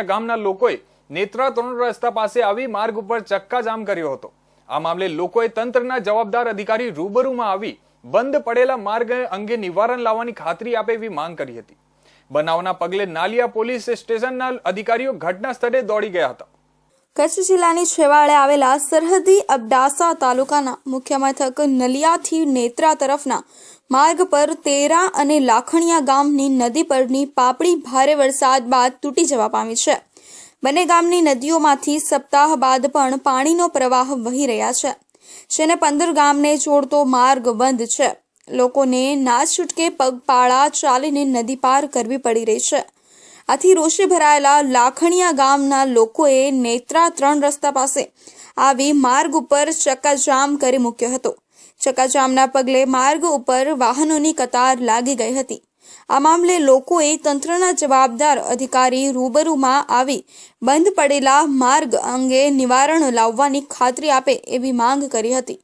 ગામના લોકોએ નેત્રા ત્રણ રસ્તા પાસે આવી માર્ગ ઉપર ચક્કાજામ કર્યો હતો. આ મામલે લોકોએ તંત્રના જવાબદાર અધિકારી રૂબરૂમાં આવી બંધ પડેલા માર્ગ અંગે નિવારણ લાવવાની ખાતરી આપે એવી માંગ કરી હતી. બનાવના પગલે નાલિયા પોલીસ સ્ટેશનના અધિકારીઓ ઘટના સ્થળે દોડી ગયા હતા. કચ્છ જિલ્લાની છેવાડે આવેલા સરહદી અબડાસા તાલુકાના મુખ્ય મથક નલિયાથી નેત્રા તરફના માર્ગ પર તેરા અને લાખણિયા ગામની નદી પરની પાપડી ભારે વરસાદ બાદ તૂટી જવા પામી છે. બંને ગામની નદીઓમાંથી સપ્તાહ બાદ પણ પાણીનો પ્રવાહ વહી રહ્યા છે. જેને પંદર ગામને જોડતો માર્ગ બંધ છે. લોકોને ના છૂટકે પગપાળા ચાલીને નદી પાર કરવી પડી રહી છે. આથી રોષે ભરાયેલા લાખણિયા ગામના લોકોએ નેત્રા ત્રણ રસ્તા પાસે આવી માર્ગ ઉપર ચક્કાજામ કરી મૂક્યો હતો. ચક્કાજામના પગલે માર્ગ ઉપર વાહનોની કતાર લાગી ગઈ હતી. આ મામલે લોકોએ તંત્રના જવાબદાર અધિકારી રૂબરૂમાં આવી બંધ પડેલા માર્ગ અંગે નિવારણ લાવવાની ખાતરી આપે એવી માંગ કરી હતી.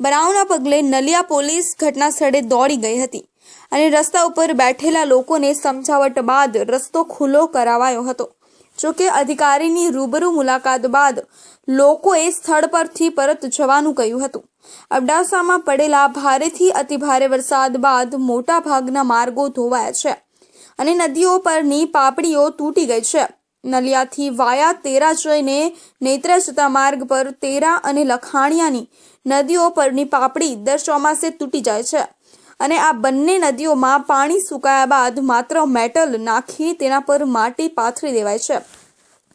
બનાવના પગલે નલિયા પોલીસ ઘટના સ્થળે દોડી ગઈ હતી અને રસ્તા ઉપર બેઠેલા લોકોને સમજાવટ બાદ રસ્તો ખુલ્લો કરાવાયો હતો. જોકે અધિકારીની રૂબરૂ મુલાકાત બાદ લોકોએ સ્થળ પરથી પરત જવાનું કહ્યું હતું. અબડાસામાં પડેલા ભારેથી અતિભારે વરસાદ બાદ મોટા ભાગના માર્ગો ધોવાયા છે અને નદીઓ પરની પાપડીઓ તૂટી ગઈ છે. નલિયાથી વાયા તેરા જઈને નેત્રા જતા માર્ગ પર તેરા અને લખાણિયાની નદીઓ પરની પાપડી દર ચોમાસે તૂટી જાય છે. અને આ બંને નદીઓમાં પાણી સુકાયા બાદ માત્ર મેટલ નાખી તેના પર માટી પાથરી દેવાય છે,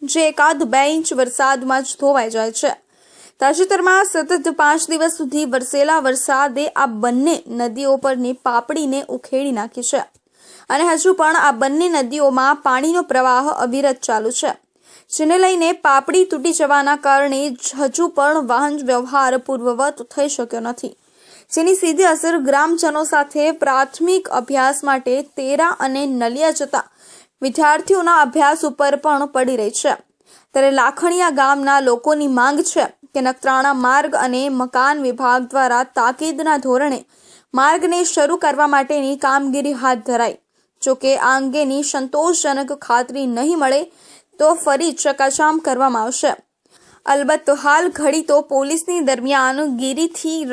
જે એકાદ બે ઇંચ વરસાદમાં જ ધોવાઈ જાય છે. તાજેતરમાં સતત પાંચ દિવસ સુધી વરસેલા વરસાદે આ બંને નદીઓ પરની પાપડીને ઉખેડી નાખી છે. અને હજુ પણ આ બંને નદીઓમાં પાણીનો પ્રવાહ અવિરત ચાલુ છે, જેને લઈને પાપડી તૂટી જવાના કારણે હજુ પણ વાહન વ્યવહાર પૂર્વવત થઈ શક્યો નથી. જેની સીધી અસર ગ્રામજનો સાથે પ્રાથમિક અભ્યાસ માટે તેરા અને નલિયા જતા વિદ્યાર્થીઓના અભ્યાસ ઉપર પણ પડી રહી છે. ત્યારે લાખણીયા ગામના લોકોની માંગ છે કે નખત્રાણા માર્ગ અને મકાન વિભાગ દ્વારા તાકીદના ધોરણે માર્ગને શરૂ કરવા માટેની કામગીરી હાથ ધરાઈ. જોકે આ અંગેની સંતોષજનક ખાતરી નહીં મળે તો ફરી ચકાસામ કરવામાં આવશે. અલબત્ત હાલ ઘડી તો પોલીસની દરમિયાન ગીરીથી